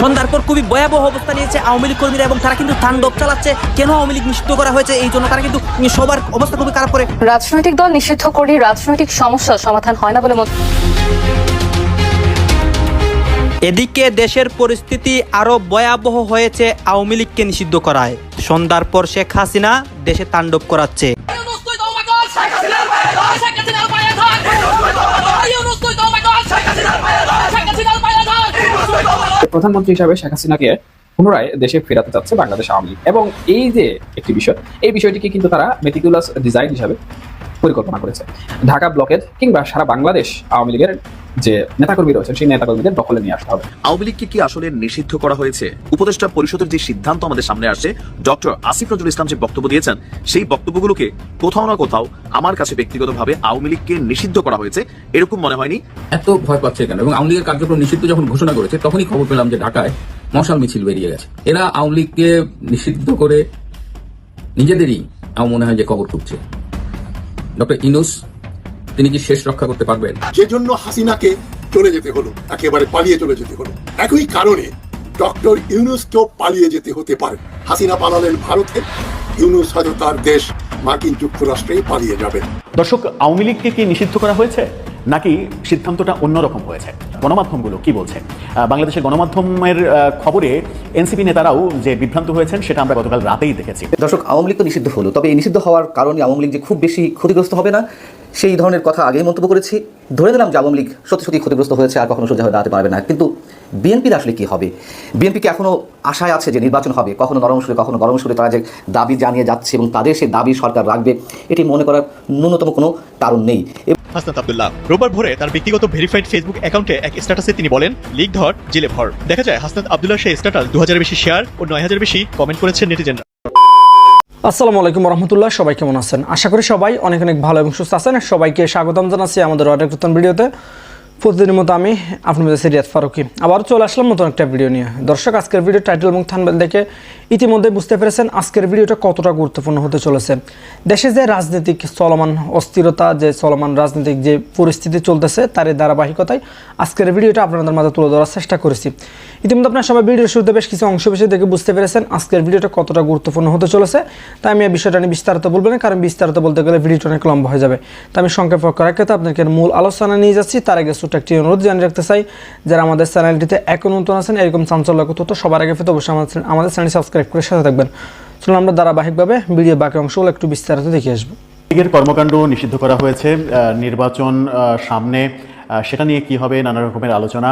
সন্ধ্যার পর খুবই ভয়াবহ অবস্থা নিয়েছে আওয়ামী লীগ কর্মীরা এবং তারা কিন্তু তাণ্ডব চালাচ্ছে। কেন আওয়ামী লীগ নিষিদ্ধ করা হয়েছে? এই জন্য তারা কিন্তু সবার অবস্থা খুবই খারাপ করে। রাজনৈতিক দল নিষিদ্ধ করে রাজনৈতিক সমস্যার সমাধান হয় না বলে মত এদিকে দেশের পরিস্থিতি আরও ভয়াবহ হয়েছে আওয়ামী লীগকে নিষিদ্ধ করায়। সন্ধ্যার পর শেখ হাসিনা দেশে তাণ্ডব করাচ্ছে। প্রধানমন্ত্রী হিসাবে শেখ হাসিনাকে পুনরায় দেশে ফেরাতে চাচ্ছে বাংলাদেশ আওয়ামী লীগ। এবং এই যে একটি বিষয়, এই বিষয়টিকে কিন্তু তারা মেটিকুলাস ডিজাইন হিসাবে পরিকল্পনা করেছে। ঢাকা ব্লকের কিংবা সারা বাংলাদেশ আওয়ামী লীগের যে নেতাকর্মী রয়েছেন সেই নেতাকর্মীদের দখলে নিয়ে আসতে হবে। আওয়ামী লীগকে কি আসলে নিষিদ্ধ করা হয়েছে? উপদেষ্টা পরিষদের যে সিদ্ধান্ত আমাদের সামনে আসছে ডক্টর আসিফ নজরুল ইসলাম যে বক্তব্য দিয়েছেন সেই বক্তব্যগুলোকে কোথাও না কোথাও আমার কাছে ব্যক্তিগতভাবে আওয়ামী লীগকে নিষিদ্ধ করা হয়েছে এরকম মনে হয়নি? এত ভয় পাচ্ছে কেন? এবং আওয়ামী লীগের কার্যক্রম নিষিদ্ধ যখন ঘোষণা করেছে তখনই খবর পেলাম যে ঢাকায় মশাল মিছিল বেরিয়ে গেছে। এরা আওয়ামী লীগকে নিষিদ্ধ করে নিজেদেরই আমার মনে হয় যে কবর খুঁজছে। ডক্টর ইনুস তিনি কি শেষ রক্ষা করতে পারবেন? যেজন্য হাসিনাকে চলে যেতে হলো একেবারে পালিয়ে চলে যেতে হলো। একই কারণে ডক্টর ইউনুসকেও পালিয়ে যেতে হতে পারে। হাসিনা পালালেন ভারতে ইউনুস হয়তো তার দেশ মার্কিন যুক্তরাষ্ট্রে পালিয়ে যাবেন। দর্শক আওয়ামী লীগকে কি নিষিদ্ধ করা হয়েছে? নাকি সিদ্ধান্তটা অন্যরকম হয়েছে? গণমাধ্যমগুলো কি বলছে? বাংলাদেশের গণমাধ্যমের আহ, খবরে এনসিপি নেতারাও যে বিভ্রান্ত হয়েছেন সেটা আমরা গতকাল রাতেই দেখেছি। দর্শক আওয়ামী লীগ তো নিষিদ্ধ হলো তবে এই নিষিদ্ধ হওয়ার কারণে আওয়ামী লীগ যে খুব বেশি ক্ষতিগ্রস্ত হবে না সেই ধরনের কথা আগেই মন্তব্য করেছি। ধরে নিলাম যে আওয়ামী লীগ সত্যি সত্যি ক্ষতিগ্রস্ত হয়েছে আর কখনো সোজা হয়ে দাঁড়াতে পারবে না। কিন্তু বিএনপির আসলে কি হবে? বিএনপিকে এখনও আশায় আছে যে নির্বাচন হবে? কখনো নরম সুরে, কখনো গরম সুরে তারা যে দাবি জানিয়ে যাচ্ছে এবং তাদের সেই দাবি সরকার রাখবে, এটি মনে করার ন্যূনতম কোনো কারণ নেই। হাসনাত আব্দুল্লাহ, রোববার ভোরে তার ব্যক্তিগত ভেরিফাইড ফেসবুক অ্যাকাউন্টে এক স্ট্যাটাসে তিনি বলেন, লিগ ধর, জেলে ভর। দেখা যায়, হাসনাত আব্দুল্লাহ সেই স্ট্যাটাস দু হাজার বেশি শেয়ার ও নয় হাজার বেশি কমেন্ট করেছেন নেটিজেনরা। আসসালামু আলাইকুম রহমতুল্লাহ, সবাই কেমন আছেন? আশা করি সবাই অনেক অনেক ভালো এবং সুস্থ আছেন। সবাইকে স্বাগতম জানাচ্ছি আমাদের অনেক নতুন ভিডিওতে। প্রতিদিনের মতো আমি আপনাদের সিরিয়াত ফারুকি। আবার চলে আসলাম নতুন একটা ভিডিও নিয়ে। দর্শক, আজকের ভিডিও টাইটেল এবং থানবেল দেখে ইতিমধ্যে বুঝতে পেরেছেন আজকের ভিডিওটা কতটা গুরুত্বপূর্ণ হতে চলেছে। দেশে যে রাজনৈতিক চলমান অস্থিরতা, যে চলমান রাজনৈতিক যে পরিস্থিতি চলতেছে তার ধারাবাহিকতায় আজকের ভিডিওটা আপনাদের মাঝে তুলে ধরার চেষ্টা করেছি। ইতিমধ্যে আপনার সবাই ভিডিও শুরুতে বেশ কিছু অংশ বেশি দেখে বুঝতে পেরেছেন আজকের ভিডিওটা কতটা গুরুত্বপূর্ণ হতে চলেছে। তাই আমি এই বিষয়টা নিয়ে বিস্তারিত বলব না, কারণ বিস্তারিত বলতে গেলে ভিডিওটা অনেক লম্বা হয়ে যাবে। তাই আমি সংক্ষেপ করার ক্ষেত্রে আপনাকে মূল আলোচনা নিয়ে যাচ্ছি। তার আগে ছোট্ট একটি অনুরোধ জানিয়ে রাখতে চাই, যারা আমাদের চ্যানেলটিতে এখন নতুন আছেন, এরকম চাঞ্চল্যক তথ্য সবার আগে পেতে অবশ্যই আমাদের আমাদের চ্যানেল সাবস্ক্রাইব করে সাথে থাকবেন। চলুন আমরা ধারাবাহিকভাবে ভিডিও বাকি অংশগুলো একটু বিস্তারিত দেখে আসব। লীগের কর্মকাণ্ড নিষিদ্ধ করা হয়েছে। নির্বাচন সামনে সেটা নিয়ে কি হবে, নানা রকমের আলোচনা।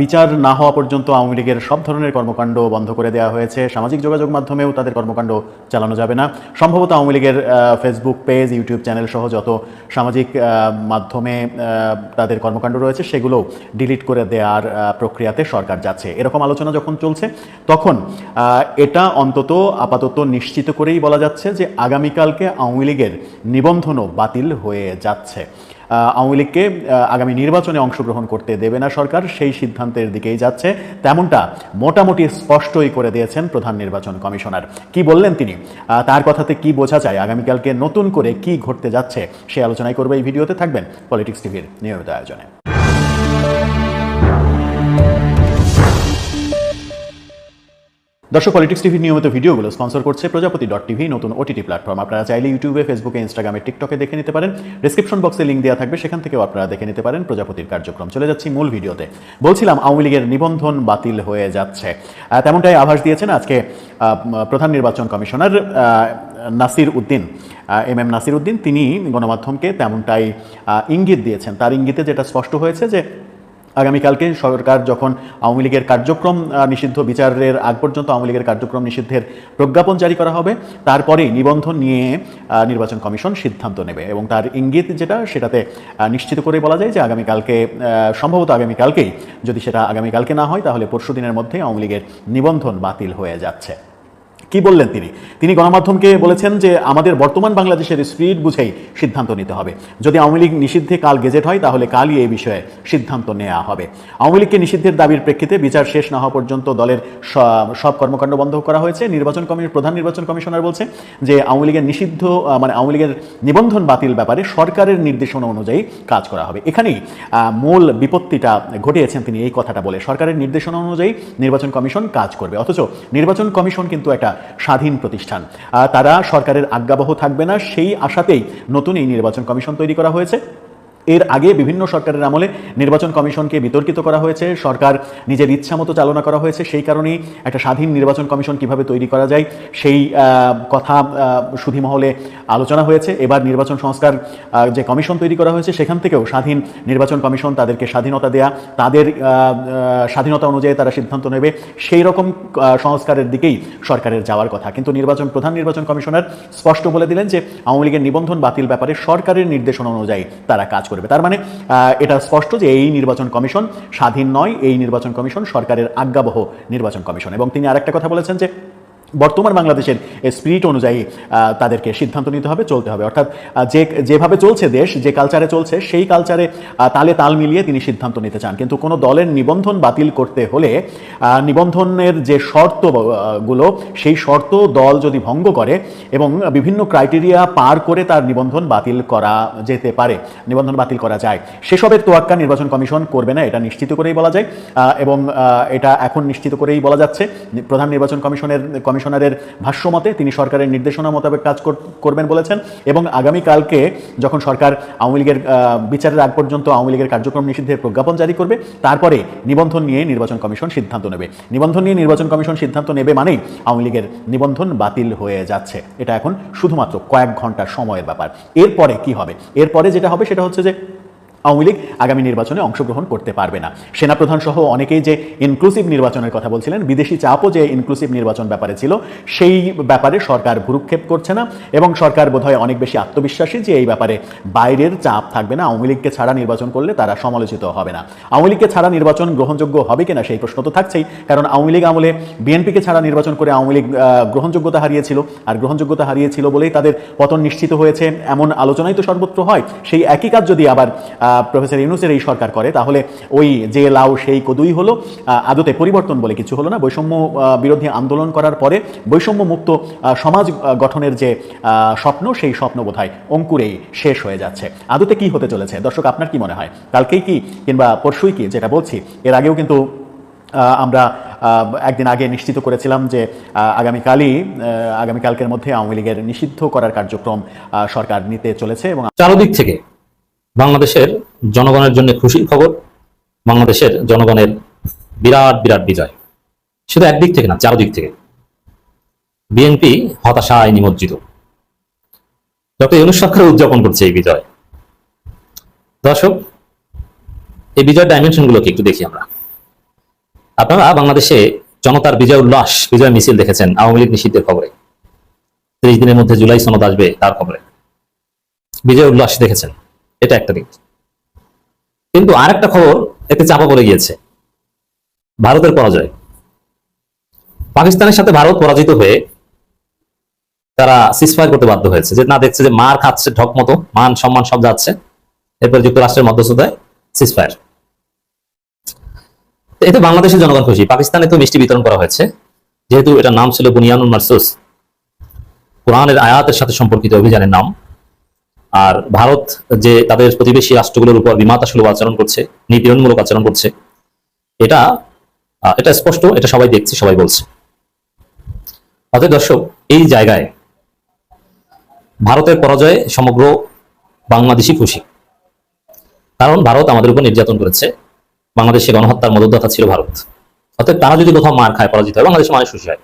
বিচার না হওয়া পর্যন্ত আওয়ামী লীগের সব ধরনের কর্মকাণ্ড বন্ধ করে দেওয়া হয়েছে। সামাজিক যোগাযোগ মাধ্যমেও তাদের কর্মকাণ্ড চালানো যাবে না। সম্ভবত আওয়ামী লীগের ফেসবুক পেজ ইউটিউব চ্যানেল সহ যত সামাজিক মাধ্যমে তাদের কর্মকাণ্ড রয়েছে সেগুলো ডিলিট করে দেওয়ার প্রক্রিয়াতে সরকার যাচ্ছে। এরকম আলোচনা যখন চলছে, তখন এটা অন্তত আপাতত নিশ্চিত করেই বলা যাচ্ছে যে আগামীকালকে আওয়ামী লীগের নিবন্ধনও বাতিল হয়ে যাচ্ছে। আওয়ামী লীগকে আগামী নির্বাচনে অংশগ্রহণ করতে দেবে না সরকার, সেই সিদ্ধান্তের দিকেই যাচ্ছে। তেমনটা মোটামুটি স্পষ্টই করে দিয়েছেন প্রধান নির্বাচন কমিশনার। কি বললেন তিনি? তার কথাতে কি বোঝা যায়? আগামীকালকে নতুন করে কি ঘটতে যাচ্ছে, সে আলোচনায় করবে এই ভিডিওতে। থাকবেন পলিটিক্স টিভির নিয়মিত আয়োজনে। দর্শক পলিটিক্স টিভির নিয়মিত ভিডিওগুলো স্পন্সর করছে প্রজাপতি ডট টিভি নতুন ওটিটি প্ল্যাটফর্ম আপনারা চাইলে ইউটিউবে ফেসবুকে ইনস্টাগ্রামে টিকটকে দেখে নিতে পারেন। ডিসক্রিপশন বক্সে লিঙ্ক দেওয়া থাকবে, সেখান থেকেও আপনারা দেখে নিতে পারেন প্রজাপতির কার্যক্রম। চলে যাচ্ছি মূল ভিডিওতে। বলছিলাম, আওয়ামী লীগের নিবন্ধন বাতিল হয়ে যাচ্ছে। তেমনটাই আভাস দিয়েছেন আজকে প্রধান নির্বাচন commissioner Nasir Uddin. M M Nasir Uddin, তিনি গণমাধ্যমকে তেমনটাই ইঙ্গিত দিয়েছেন। তার ইঙ্গিতে যেটা স্পষ্ট হয়েছে যে আগামীকালকে সরকার যখন আওয়ামী লীগের কার্যক্রম নিষিদ্ধ বিচারের আগ পর্যন্ত আওয়ামী লীগের কার্যক্রম নিষিদ্ধের প্রজ্ঞাপন জারি করা হবে, তারপরেই নিবন্ধন নিয়ে নির্বাচন কমিশন সিদ্ধান্ত নেবে এবং তার ইঙ্গিত যেটা সেটাতে নিশ্চিত করে বলা যায় যে আগামীকালকে সম্ভবত আগামীকালকেই যদি সেটা আগামীকালকে না হয়, তাহলে পরশু দিনের মধ্যেই আওয়ামী লীগের নিবন্ধন বাতিল হয়ে যাচ্ছে। কি বললেন তিনি? তিনি গণমাধ্যমকে বলেছেন যে আমাদের বর্তমান বাংলাদেশের স্পিরিট বুঝেই সিদ্ধান্ত নিতে হবে। যদি আওয়ামী লীগ নিষিদ্ধে কাল গেজেট হয়, তাহলে কালই এই বিষয়ে সিদ্ধান্ত নেওয়া হবে। আওয়ামী লীগকে নিষিদ্ধের দাবির প্রেক্ষিতে বিচার শেষ না হওয়া পর্যন্ত দলের সব কর্মকাণ্ড বন্ধ করা হয়েছে। নির্বাচন কমিশন, প্রধান নির্বাচন কমিশনার বলছে যে আওয়ামী লীগের নিষিদ্ধ মানে আওয়ামী লীগের নিবন্ধন বাতিল ব্যাপারে সরকারের নির্দেশনা অনুযায়ী কাজ করা হবে। এখানেই মূল বিপত্তিটা ঘটিয়েছেন তিনি এই কথাটা বলে। সরকারের নির্দেশনা অনুযায়ী নির্বাচন কমিশন কাজ করবে। অথচ নির্বাচন কমিশন কিন্তু একটা স্বাধীন প্রতিষ্ঠান। তারা সরকারের আজ্ঞাবহ থাকবে না, সেই আশাতেই নতুন এই নির্বাচন কমিশন তৈরি করা হয়েছে। এর আগে বিভিন্ন সরকারের আমলে নির্বাচন কমিশনকে বিতর্কিত করা হয়েছে। সরকার নিজের ইচ্ছা মতো চালনা করা হয়েছে। সেই কারণেই একটা স্বাধীন নির্বাচন কমিশন কীভাবে তৈরি করা যায়, সেই কথা সুধীমহলে আলোচনা হয়েছে। এবার নির্বাচন সংস্কার যে কমিশন তৈরি করা হয়েছে, সেখান থেকেও স্বাধীন নির্বাচন কমিশন তাদেরকে স্বাধীনতা দেয়া, তাদের স্বাধীনতা অনুযায়ী তারা সিদ্ধান্ত নেবে। সেই রকম সংস্কারের দিকেই সরকারের যাওয়ার কথা। কিন্তু নির্বাচন, প্রধান নির্বাচন কমিশনার স্পষ্ট বলে দিলেন যে আওয়ামী লীগের নিবন্ধন বাতিল ব্যাপারে সরকারের নির্দেশনা অনুযায়ী তারা কাজ করবে। তার মানে এটা স্পষ্ট যে এই নির্বাচন কমিশন স্বাধীন নয়, এই নির্বাচন কমিশন সরকারের আজ্ঞাবহ নির্বাচন কমিশন। এবং তিনি আরেকটা কথা বলেছেন যে বর্তমান বাংলাদেশের স্পিরিট অনুযায়ী তাদেরকে সিদ্ধান্ত নিতে হবে চলতে হবে। অর্থাৎ যে যেভাবে চলছে দেশ যে কালচারে চলছে সেই কালচারে তালে তাল মিলিয়ে তিনি সিদ্ধান্ত নিতে চান। কিন্তু কোনো দলের নিবন্ধন বাতিল করতে হলে নিবন্ধনের যে শর্ত আহ, গুলো সেই শর্ত দল যদি ভঙ্গ করে এবং বিভিন্ন ক্রাইটেরিয়া পার করে তার নিবন্ধন বাতিল করা যেতে পারে নিবন্ধন বাতিল করা যায় সেসবের তোয়াক্কা নির্বাচন কমিশন করবে না এটা নিশ্চিত করেই বলা যায়। এবং এটা এখন নিশ্চিত করেই বলা যাচ্ছে। প্রধান নির্বাচন কমিশনের কমিশনারের ভাষ্যমতে তিনি সরকারের নির্দেশনা মোতাবেক কাজ করবেন বলেছেন এবং আগামীকালকে যখন সরকার আওয়ামী লীগের বিচারের আগ পর্যন্ত আওয়ামী লীগের কার্যক্রম নিষিদ্ধের প্রজ্ঞাপন জারি করবে, তারপরে নিবন্ধন নিয়ে নির্বাচন কমিশন সিদ্ধান্ত নেবে। নিবন্ধন নিয়ে নির্বাচন কমিশন সিদ্ধান্ত নেবে মানেই আওয়ামী লীগের নিবন্ধন বাতিল হয়ে যাচ্ছে। এটা এখন শুধুমাত্র কয়েক ঘণ্টা সময়ের ব্যাপার। এরপরে কি হবে? এরপরে যেটা হবে সেটা হচ্ছে যে আওয়ামী লীগ আগামী নির্বাচনে অংশগ্রহণ করতে পারবে না। সেনাপ্রধান সহ অনেকেই যে ইনক্লুসিভ নির্বাচনের কথা বলছিলেন, বিদেশি চাপও যে ইনক্লুসিভ নির্বাচন ব্যাপারে ছিল, সেই ব্যাপারে সরকার ভুরুক্ষেপ করছে না এবং সরকার বোধহয় অনেক বেশি আত্মবিশ্বাসী যে এই ব্যাপারে বাইরের চাপ থাকবে না। আওয়ামী লীগকে ছাড়া নির্বাচন করলে তারা সমালোচিত হবে না। আওয়ামী লীগকে ছাড়া নির্বাচন গ্রহণযোগ্য হবে কিনা সেই প্রশ্ন তো থাকছেই, কারণ আওয়ামী লীগ আমলে বিএনপিকে ছাড়া নির্বাচন করে আওয়ামী লীগ গ্রহণযোগ্যতা হারিয়েছিল আর গ্রহণযোগ্যতা হারিয়েছিল বলেই তাদের পতন নিশ্চিত হয়েছে এমন আলোচনাই তো সর্বত্র হয়। সেই একই কাজ যদি আবার প্রফেসর ইউনুসের এই সরকার করে, তাহলে ওই যে লাউ সেই কদুই হলো আদতে পরিবর্তন বলে কিছু হলো না। বৈষম্য বিরোধী আন্দোলন করার পরে বৈষম্য মুক্ত সমাজ গঠনের যে স্বপ্ন, সেই স্বপ্ন বোধহয় অঙ্কুরেই শেষ হয়ে যাচ্ছে। আদতে কি হতে চলেছে? দর্শক, আপনার কি মনে হয়? কালকেই কি কিংবা পরশুই কি, যেটা বলছি, এর আগেও কিন্তু আমরা একদিন আগে নিশ্চিত করেছিলাম যে আগামীকালই আগামীকালকের মধ্যে আওয়ামী লীগের নিষিদ্ধ করার কার্যক্রম সরকার নিতে চলেছে এবং চারদিক থেকে বাংলাদেশের জনগণের জন্য খুশির খবর, বাংলাদেশের জনগণের বিরাট বিরাট বিজয়। শুধু একদিক থেকে না, চারদিক থেকে। বিএনপি হতাশায় নিমজ্জিত। ডক্টর ইউনুস উদযাপন করছে এই বিজয়। দর্শক, এই বিজয় ডাইমেনশন গুলোকে একটু দেখি আমরা। আপনারা বাংলাদেশে জনতার বিজয় উল্লাস, বিজয় মিছিল দেখেছেন আওয়ামী লীগ নিষিদ্ধের খবরে। ত্রিশ দিনের মধ্যে জুলাই সনদ আসবে তার খবরে। বিজয় উল্লাস দেখেছেন। এটা একটা দিক। কিন্তু আরেকটা খবর এতে চাপা পড়ে গিয়েছে। ভারতের পরাজয়। পাকিস্তানের সাথে ভারত পরাজিত হয়ে তারা সিসফায়ার করতে বাধ্য হয়েছে। যে না, দেখছে যে মার খাচ্ছে ঢক মতো, মান, সম্মান সব যাচ্ছে। এরপর যুক্তরাষ্ট্রের মধ্যস্থতায় সিসফায়ার এতে বাংলাদেশের জনগণ খুশি। পাকিস্তানে তো মিষ্টি বিতরণ করা হয়েছে। যেহেতু এটা নাম ছিল বুনিয়ানুল মারসুস। কোরআনের আয়াতের সাথে সম্পর্কিত অভিযানের নাম। আর ভারত যে তাদের প্রতিবেশী রাষ্ট্রগুলোর উপর বিমাতা সুলভ আচরণ করছে নিপীড়নমূলক আচরণ করছে, এটা এটা স্পষ্ট, এটা সবাই দেখছে, সবাই বলছে। অতএব দর্শক, এই জায়গায় ভারতের পরাজয়ে সমগ্র বাংলাদেশি খুশি। কারণ ভারত আমাদের উপর নির্যাতন করেছে, বাংলাদেশে গণহত্যার মদতদাতা ছিল ভারত। অর্থাৎ তারা যদি কোথাও মার খায়, পরাজিত হয় বাংলাদেশে মানুষ খুশি হয়।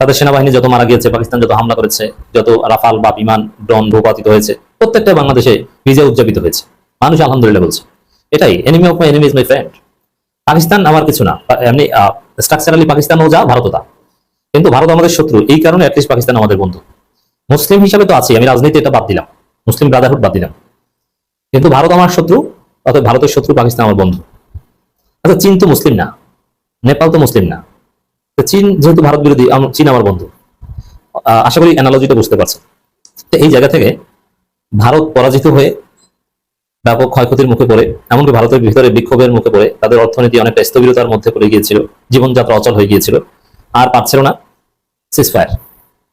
তাদের সেনাবাহিনী যত মারা গিয়েছে, পাকিস্তান যত হামলা করেছে, যত রাফাল বা বিমান ড্রোন ভূপাতিত হয়েছে প্রত্যেকটা বাংলাদেশে বিজয় উদযাপিত হয়েছে। মানুষ আলহামদুলিল্লাহ বলছে। এটাই enemy of my enemy is my friend Pakistan আমার কিছু না। এমনি স্ট্রাকচারালি পাকিস্তানও যা, ভারতও তা। কিন্তু ভারত আমাদের শত্রু। এই কারণে অ্যাটলিস্ট পাকিস্তান আমাদের বন্ধু। মুসলিম হিসাবে তো আছি, আমি রাজনীতি এটা বাদ দিলাম। মুসলিম ব্রাদারহুড বাদ দিলাম। কিন্তু ভারত আমার শত্রু অর্থাৎ ভারতের শত্রু পাকিস্তান আমার বন্ধু। আচ্ছা চীন তো মুসলিম না। নেপাল তো মুসলিম না। চীন যেহেতু ভারত বিরোধী চীন আমার বন্ধু। আশা করি অ্যানালজিটা বুঝতে পারছেন। তো এই জায়গা থেকে ভারত পরাজিত হয়ে ব্যাপক ক্ষয়ক্ষতির মুখে পড়ে, এমনকি ভারতের ভিতরে বিক্ষোভের মুখে পড়ে, তাদের অর্থনীতি অনেকটা স্থবিরতার মধ্যে পড়ে গিয়েছিল, জীবনযাত্রা অচল হয়ে গিয়েছিল, আর পাচ্ছিল না সিসফায়ার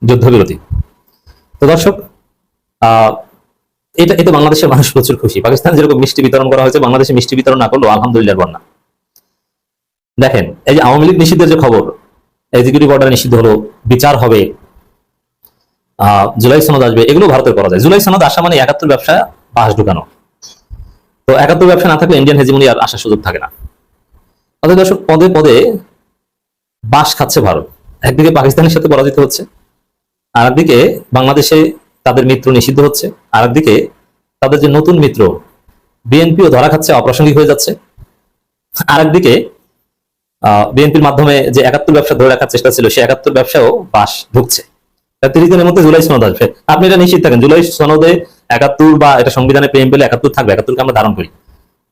যুদ্ধবিরতি। তো দর্শক এটা এতে বাংলাদেশের মানুষ প্রচুর খুশি। পাকিস্তান যেরকম মিষ্টি বিতরণ করা হয়েছে, বাংলাদেশে মিষ্টি বিতরণ না করল আলহামদুলিল্লাহ বন্যা। দেখেন, এই যে আওয়ামী লীগ নিষিদ্ধের যে খবর এক্সিকিউটিভ অর্ডার নিষিদ্ধ হলো, বিচার হবে জুলাই সনদ আসবে, এগুলো ভারতের করা যায়। জুলাই সনদ আসা মানে একাত্তর ব্যবসা পাশ ঢুকানো। তো একাত্তর ব্যবসা না থাকলে ইন্ডিয়ান হেজিমনি আর আসার সুযোগ থাকে না। অতএব দর্শক, পদে পদে বাস খাচ্ছে ভারত। একদিকে পাকিস্তানের সাথে পরাজিত হচ্ছে আর একদিকে বাংলাদেশে তাদের মিত্র নিষিদ্ধ হচ্ছে আর একদিকে তাদের যে নতুন মিত্র, বিএনপিও ধরা খাচ্ছে, অপ্রাসঙ্গিক হয়ে যাচ্ছে। আর একদিকে বিএনপির মাধ্যমে যে একাত্তর ব্যবসা ধরে রাখার চেষ্টা ছিল সে একাত্তর ব্যবসাও বাস ঢুকছে। তিরিশ দিনের মধ্যে জুলাই সনদ আসবে। আপনি এটা নিশ্চিত থাকেন, জুলাই সনদে একাত্তর বা এটা সংবিধানে প্রেম পেলে একাত্তর থাকবে, একাত্তরকে আমরা ধারণ করি।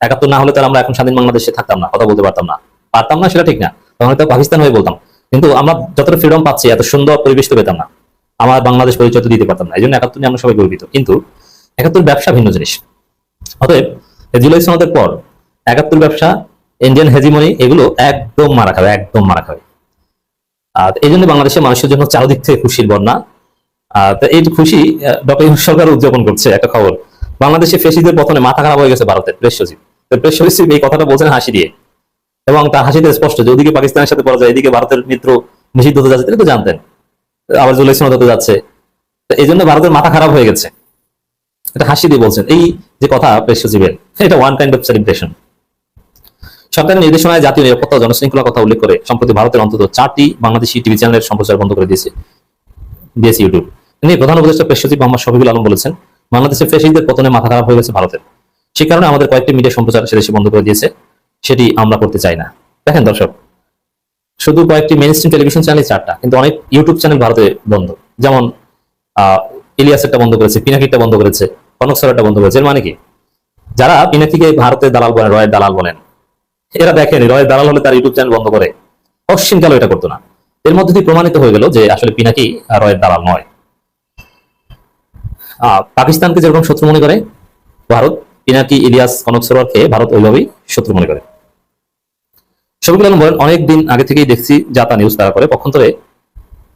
একাত্তর না হলে তার আমরা এখন স্বাধীন বাংলাদেশে থাকতাম না, কথা বলতে পারতাম না। পারতাম না সেটা ঠিক না, তখন হয়তো পাকিস্তান হয়ে বলতাম। কিন্তু আমরা যতটা ফ্রিডম পাচ্ছি, এত সুন্দর পরিবেশ তো পেতাম না। আমার বাংলাদেশ পরিচয় তো দিতে পারতাম না এই জন্য একাত্তর নিয়ে আমরা সবাই গর্বিত। কিন্তু একাত্তর ব্যবসা ভিন্ন জিনিস। অতএব জুলাই সনদের পর একাত্তর ব্যবসা, ইন্ডিয়ান হেজিমনি, এগুলো একদম মারা খাবে একদম মারা খাবে এই জন্য বাংলাদেশের মানুষের জন্য চারদিক থেকে খুশির বন্যা। এই খুশি ডক্টর ইউনুস সরকার উদযাপন করছে, একটা খবর। বাংলাদেশে ফেসিদের পতনে মাথা খারাপ হয়ে গেছে ভারতের প্রেস সচিব। প্রেস সচিব এই কথাটা বলছেন হাসি দিয়ে। এবং তার হাসিতে স্পষ্ট, যে ওদিকে পাকিস্তানের সাথে পড়া যায় এদিকে ভারতের মিত্র নিষিদ্ধ হতে যাচ্ছে তিনি তো জানতেন। আবার জুলাই সনদ হতে যাচ্ছে। তো এই জন্য ভারতের মাথা খারাপ হয়ে গেছে। এটা হাসি দিয়ে বলছেন। এই যে কথা প্রেস সচিবের, এটা ওয়ান কাইন্ড অফ সেলিব্রেশন সরকারের নির্দেশনায় জাতীয় নিরাপত্তা জনশৃঙ্খলা কথা উল্লেখ করে সম্প্রতি ভারতের অন্তত চারটি বাংলাদেশি টিভি চ্যানেলের সম্প্রচার বন্ধ করে দিয়েছে দিয়েছে ইউটিউব তিনি প্রধান উপদেষ্টা প্রেস সচিব মোহাম্মদ শফিকুল আলম বলেছেন, বাংলাদেশের ফেসিকদের পতনে মাথা খারাপ হয়ে গেছে ভারতের। সে কারণে আমাদের কয়েকটি মিডিয়া সম্প্রচার সে দেশে বন্ধ করে দিয়েছে, সেটি আমরা করতে চাই না। দেখেন দর্শক, শুধু কয়েকটি মেন স্ট্রিম টেলিভিশন চ্যানেল চারটা, কিন্তু অনেক ইউটিউব চ্যানেল ভারতে বন্ধ। যেমন ইলিয়াসেরটা বন্ধ করেছে, পিনাকিরটা বন্ধ করেছে কনক সরেরটা বন্ধ করেছে মানে কি? যারা পিনাকিকে ভারতের দালাল বলেন, রয়ের দালাল বলেন এরা দেখেন, রয়ের দালাল হলে তার ইউটিউব চ্যানেল বন্ধ করে। অশ্বিনকালও এটা করতো না? এর মধ্যে দিয়ে প্রমাণিত হয়ে গেল যে আসলে পিনাকি রয়ের দালাল নয়। পাকিস্তানকে যেরকম শত্রু মনে করে, ভারত, পিনাকি, ইলিয়াস, কনক সরোয়ারকে ভারত ওইভাবেই শত্রু মনে করে। শফিকুল আলম বলেন, অনেক দিন আগে থেকেই দেখছি যা তা নিউজ তারা করে। পক্ষান্তরে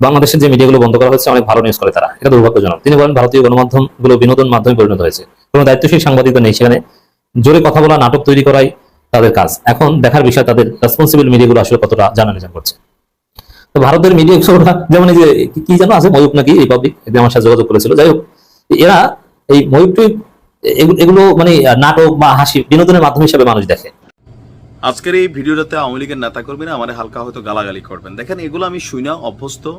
বাংলাদেশের যে মিডিয়াগুলো বন্ধ করা হয়েছে, অনেক ভালো নিউজ করে তারা। এটা দুর্ভাগ্যজনক। তিনি বলেন, ভারতীয় গণমাধ্যমগুলো বিনোদন মাধ্যমে পরিণত হয়েছে। কোনো দায়িত্বশীল সাংবাদিকতা নেই সেখানে। জোরে কথা বলা, নাটক তৈরি করাই তাদের কাজ। এখন দেখার বিষয় তাদের রেসপন্সিবল মিডিয়াগুলো আসলে কতটা জানানো করছে। তো ভারতের মিডিয়া যেমন এই যে, কি- যেন আছে ময়ূক নাকি রিপাবলিক একদিন আমার সাথে যোগাযোগ করেছিল। যাই হোক, এরা এই এগুলো- এগুলো মানে নাটক বা হাসি বিনোদনের মাধ্যম হিসেবে মানুষ দেখে। আজকের এই ভিডিওটাতে আওয়ামী লীগের নেতা কর্মীরা আমার হালকা হয়তো গালাগালি করবেন। দেখেন, এগুলো আমি শুই না, অভ্যস্ত।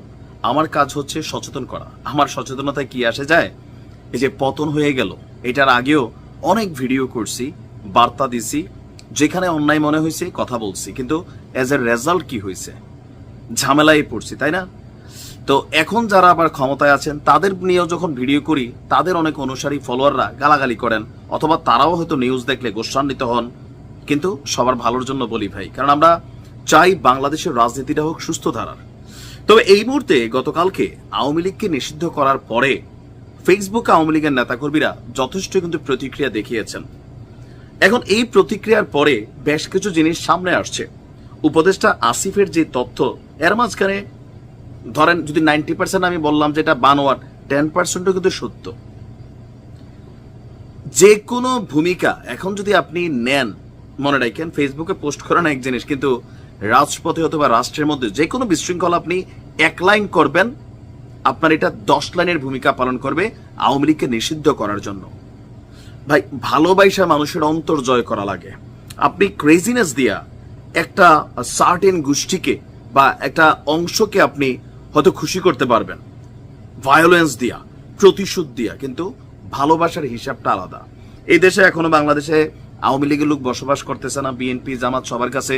আমার কাজ হচ্ছে সচেতন করা। আমার সচেতনতায় কি আসে যায়? এই যে পতন হয়ে গেল, এটার আগেও অনেক ভিডিও করছি, বার্তা দিছি যেখানে অন্যায় মনে হয়েছে, কথা বলছি। কিন্তু এজ এ রেজাল্ট কি হয়েছে? ঝামেলায় পড়ছি, তাই না? তো এখন যারা আবার ক্ষমতায় আছেন, তাদের নিয়েও যখন ভিডিও করি, তাদের অনেক অনুসারী ফলোয়াররা গালাগালি করেন, অথবা তারাও হয়তো নিউজ দেখলে গোস্বান্বিত হন। কিন্তু সবার ভালোর জন্য বলি ভাই, কারণ আমরা চাই বাংলাদেশের রাজনীতিটা হোক সুস্থ ধারার। তবে এই মুহূর্তে গতকালকে আওয়ামী লীগকে নিষিদ্ধ করার পরে ফেসবুকে আওয়ামী লীগের নেতাকর্মীরা যথেষ্ট কিন্তু প্রতিক্রিয়া দেখিয়েছেন। এখন এই প্রতিক্রিয়ার পরে বেশ কিছু জিনিস সামনে আসছে। উপদেষ্টা আসিফের যে তথ্য, এর মাঝখানে ধরেন যদি নাইনটি পার্সেন্ট আমি বললাম যে এটা বানোয়ার টেন পার্সেন্টও কিন্তু সত্য। যে কোনো ভূমিকা এখন যদি আপনি নেন, মনে রাখেন ফেসবুকে পোস্ট করেন এক জিনিস, কিন্তু রাজপথে অথবা রাষ্ট্রের মধ্যে যে কোনো বিশৃঙ্খলা আপনি এক লাইন করবেন, আপনার এটা দশ লাইনের ভূমিকা পালন করবে আওয়ামী লীগকে নিষিদ্ধ করার জন্য। ভাই ভালোবাসা মানুষের অন্তর জয় করা লাগে। আপনি ক্রেজিনেস দিয়া একটা সার্টেন গোষ্ঠীকে বা একটা অংশকে আপনি হয়তো খুশি করতে পারবেন। ভায়োলেন্স দিয়া, প্রতিশোধ দিয়া, কিন্তু ভালোবাসার হিসাবটা আলাদা। এই দেশে এখনও বাংলাদেশে আওয়ামী লীগের লোক বসবাস করতেছে না, বিএনপি, জামাত সবার কাছে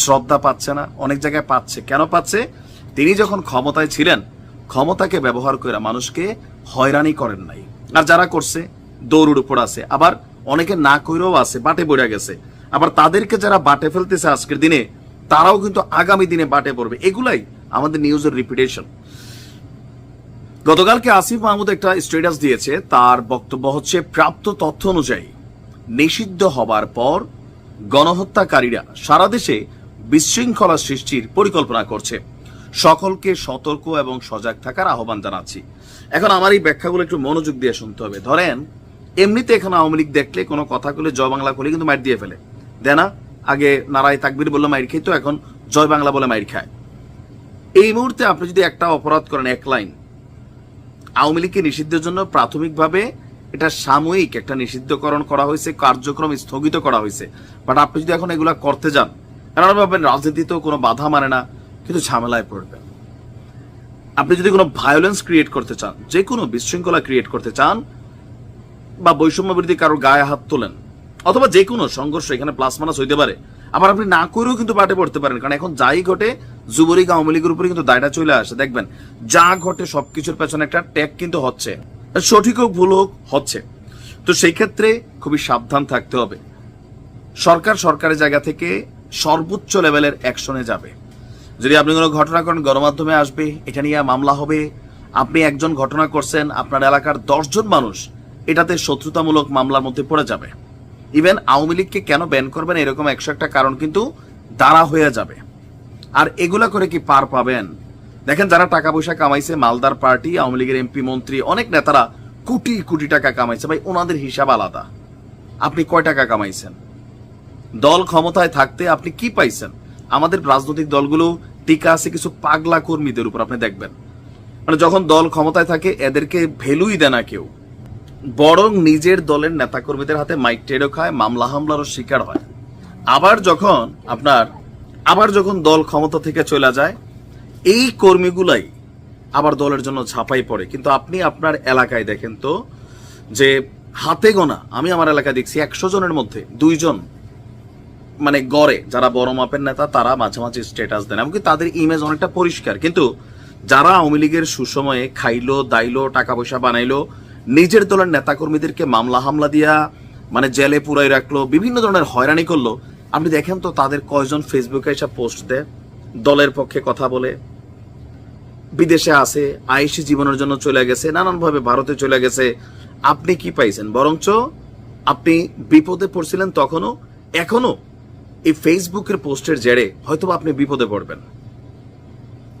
শ্রদ্ধা পাচ্ছে না, অনেক জায়গায় পাচ্ছে। কেন পাচ্ছে? তিনি যখন ক্ষমতায় ছিলেন, ক্ষমতাকে ব্যবহার করে মানুষকে হয়রানি করেন নাই। আর যারা করছে দৌড়ের উপর আছে। আবার অনেকে না কইরেও আছে, বাটে পড়ে গেছে। আবার তাদেরকে যারা বাটে ফেলতেছে আজকের দিনে, তারাও কিন্তু আগামী দিনে বাটে পড়বে। এগুলাই আমাদের নিউজের রিপিটেশন গতকালকে আসিফ মাহমুদ একটা স্ট্যাটাস দিয়েছে। তার বক্তব্য হচ্ছে, প্রাপ্ত তথ্য অনুযায়ী, নিষিদ্ধ হবার পর গণহত্যাকারীরা সারা দেশে বিশৃঙ্খলা সৃষ্টির পরিকল্পনা করছে। সকলকে সতর্ক এবং সজাগ থাকার আহ্বান জানাচ্ছি। এখন আমার এই ব্যাখ্যাগুলো একটু মনোযোগ দিয়ে শুনতে হবে। ধরেন এমনিতে এখন আওয়ামী লীগ দেখলে কোনো কথা বলে জয় বাংলা করলে কিন্তু মাইর দিয়ে ফেলে। দেয় না আগে নারায় তাকবির বললে মাইর খেত এখন জয় বাংলা বলে মাইর খায়। এই মুহূর্তে আপনি যদি একটা অপরাধ করেন, এক লাইন, আওয়ামী লীগকে নিষিদ্ধের জন্য প্রাথমিকভাবে এটা সাময়িক একটা নিষিদ্ধকরণ করা হয়েছে, কার্যক্রম স্থগিত করা হয়েছে। বাট আপনি যদি এখন এগুলা করতে যান কেননা ভাবেন রাজনীতিতেও কোনো বাধা মানে না, কিন্তু ঝামেলায় পড়বেন আপনি যদি কোনো ভায়োলেন্স ক্রিয়েট করতে চান যে কোনো বিশৃঙ্খলা ক্রিয়েট করতে চান বা বৈষম্য বিরোধী কারোর গায়ে হাত তোলেন, অথবা যে কোনো সংঘর্ষ এখানে প্লাস মাইনাস হইতে পারে। আবার আপনি না করেও কিন্তু পাটে পড়তে পারেন, কারণ এখন যাই ঘটে, যুবলীগ আওয়ামী লীগের উপরে কিন্তু দায়টা চলে আসে। দেখবেন, যা ঘটে সবকিছুর পেছনে একটা ট্যাগ কিন্তু হচ্ছে। সঠিক হোক, ভুল হোক, হচ্ছে। তো সেই ক্ষেত্রে খুবই সাবধান থাকতে হবে। সরকার সরকারের জায়গা থেকে সর্বোচ্চ লেভেলের অ্যাকশনে যাবে। যদি আপনি কোনো ঘটনা করেন, গণমাধ্যমে আসবে, এটা নিয়ে মামলা হবে। আপনি একজন ঘটনা করছেন, আপনার এলাকার দশজন মানুষ এটাতে শত্রুতামূলক মামলার মধ্যে পড়ে যাবে। ইভেন আওয়ামী লীগকে কেন ব্যান করবেন এরকম একশো একটা কারণ কিন্তু দাঁড়া হয়ে যাবে। আর এগুলা করে কি পার পাবেন? দেখেন যারা টাকা পয়সা কামাইছে, মালদার পার্টি, আওয়ামী লীগের এমপি, মন্ত্রী, অনেক নেতারা কোটি কোটি টাকা কামাইছে। ভাই, ওনাদের হিসাব আলাদা। আপনি কয় টাকা কামাইছেন? দল ক্ষমতায় থাকতে আপনি কি পাইছেন? আমাদের রাজনৈতিক দলগুলো টিকা আছে কিছু পাগলা কর্মীদের উপর, আপনি দেখবেন। মানে যখন দল ক্ষমতায় থাকে, এদেরকে ভ্যালুই দেয় না কেউ। বরং নিজের দলের নেতাকর্মীদের হাতে মাইক টেরো খায়, মামলা হামলারও শিকার হয়। আবার যখন আপনার, আবার যখন দল ক্ষমতা থেকে চলে যায়, এই কর্মীগুলাই আবার দলের জন্য ঝাঁপাই পড়ে। কিন্তু আপনি আপনার এলাকায় দেখেন তো, যে হাতে গোনা, আমি আমার এলাকায় দেখছি একশো জনের মধ্যে দুইজন মানে গড়ে, যারা বড় মাপের নেতা, তারা মাঝে মাঝে স্টেটাস দেন, এমনকি তাদের ইমেজ অনেকটা পরিষ্কার। কিন্তু যারা আওয়ামী লীগের সুসময়ে খাইলো, দাইলো, টাকা পয়সা বানাইলো নিজের দলের নেতাকর্মীদেরকে মামলা, হামলা দিয়া মানে জেলে পুরাই রাখল, বিভিন্ন ধরনের হয়রানি করল। আপনি দেখেন তো তাদের কয়জন ফেসবুকে এসব পোস্ট দেয়, দলের পক্ষে কথা বলে, বিদেশে আছে আইসি জীবনের জন্য চলে গেছে, নানানভাবে ভারতে চলে গেছে। আপনি কি পাইছেন? বরঞ্চ আপনি বিপদে পড়ছিলেন তখনও এখনও এই ফেসবুকের পোস্টের জেরে হয়তো আপনি বিপদে পড়বেন।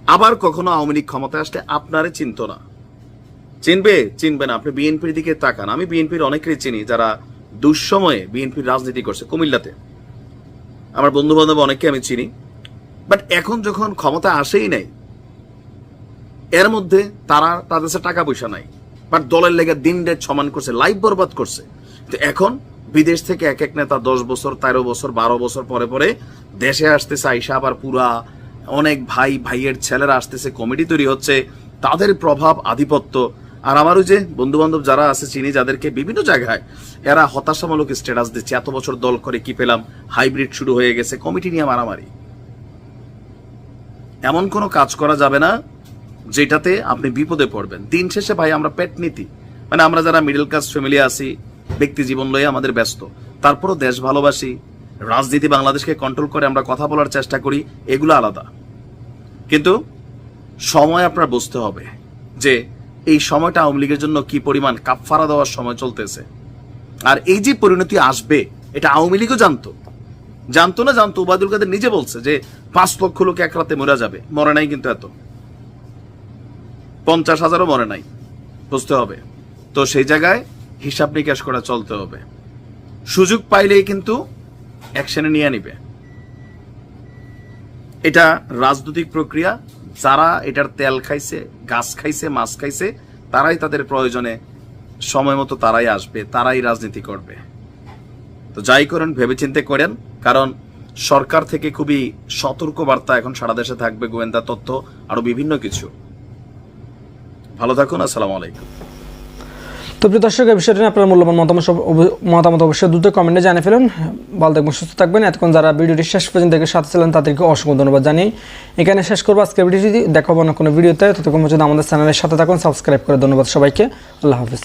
আবার কখনো আওয়ামী লীগ ক্ষমতায় আসলে আপনারে চিনত না। চিনবে? চিনবে না। আপনি বিএনপির দিকে তাকান। আমি বিএনপির অনেকেরই চিনি যারা দুঃসময়ে বিএনপির রাজনীতি করছে কুমিল্লাতে। আমার বন্ধু বান্ধব অনেককে আমি চিনি। বাট এখন যখন ক্ষমতা আসেই নাই, এর মধ্যে তারা তাদের কাছে টাকা পয়সা নাই। বাট দলের লেগে দিন ডেট সমান করছে লাইফ বরবাদ করছে। তো এখন বিদেশ থেকে এক এক নেতা দশ বছর, তেরো বছর, বারো বছর পরে পরে দেশে আসতেছে, আইসা আবার পুরা অনেক ভাই, ভাইয়ের ছেলেরা আসতেছে কমিটি তৈরি হচ্ছে। তাদের প্রভাব আধিপত্য আর আমার ওই যে বন্ধু বান্ধব যারা আছে, চিনি, যাদেরকে বিভিন্ন জায়গায় এরা হতাশামূলক স্ট্যাটাস দিচ্ছে। এত বছর দল করে কি পেলাম? হাইব্রিড শুরু হয়ে গেছে কমিটি নিয়ে মারামারি। এমন কোনো কাজ করা যাবে না যেটাতে আপনি বিপদে পড়বেন। দিন শেষে ভাই, আমরা পেট নীতি। মানে আমরা যারা মিডল ক্লাস ফ্যামিলি আছি, ব্যক্তি জীবন লয়ে আমাদের ব্যস্ত। তারপরও দেশ ভালোবাসি, রাজনীতি বাংলাদেশকে কন্ট্রোল করে আমরা কথা বলার চেষ্টা করি, এগুলো আলাদা। কিন্তু সময় আপনার বুঝতে হবে যে এই সময়টা আওয়ামী লীগের জন্য কি পরিমাণ কাপফারা দেওয়ার সময় চলতেছে? আর এই যে পরিণতি আসবে, এটা আওয়ামী লীগও জানতো। জানতো না, জানতো উবায়দুল কাদের নিজে বলছে যে পাঁচ লক্ষ লোক এক রাতে মরে যাবে। মরে নাই কিন্তু এত। পঞ্চাশ হাজারও মরে নাই, বুঝতে হবে। তো সেই জায়গায় হিসাব নিকাশ করা চলতে হবে। সুযোগ পাইলেই কিন্তু অ্যাকশনে নিয়ে নিবে। এটা রাজনৈতিক প্রক্রিয়া যারা এটার তেল খাইছে, গাছ খাইছে, মাছ খাইছে, তারাই তাদের প্রয়োজনে সময় মতো তারাই আসবে, তারাই রাজনীতি করবে। তো যাই করেন, ভেবেচিন্তে করেন, কারণ সরকার থেকে খুবই সতর্ক বার্তা এখন সারা দেশে থাকবে গোয়েন্দা তথ্য আরও বিভিন্ন কিছু। ভালো থাকুন, আসসালামু আলাইকুম। তো প্রিয় দর্শক এই বিষয়টা নিয়ে আপনার মূল্যবান মতামত মতামত অবশ্যই দ্রুত কমেন্টে জানিয়ে ফেলুন। ভালো থাকবেন, সুস্থ থাকবেন। এতক্ষণ যারা ভিডিওটি শেষ পর্যন্ত দেখে সাথে ছিলেন, তাদেরকে অসংখ্য ধন্যবাদ জানিয়ে এখানে শেষ করব। আজকের ভিডিওটি দেখাবো না কোনো ভিডিওতে, ততক্ষণ পর্যন্ত আমাদের চ্যানেলের সাথে থাকুন, সাবস্ক্রাইব করে ধন্যবাদ সবাইকে। আল্লাহ হাফিজ।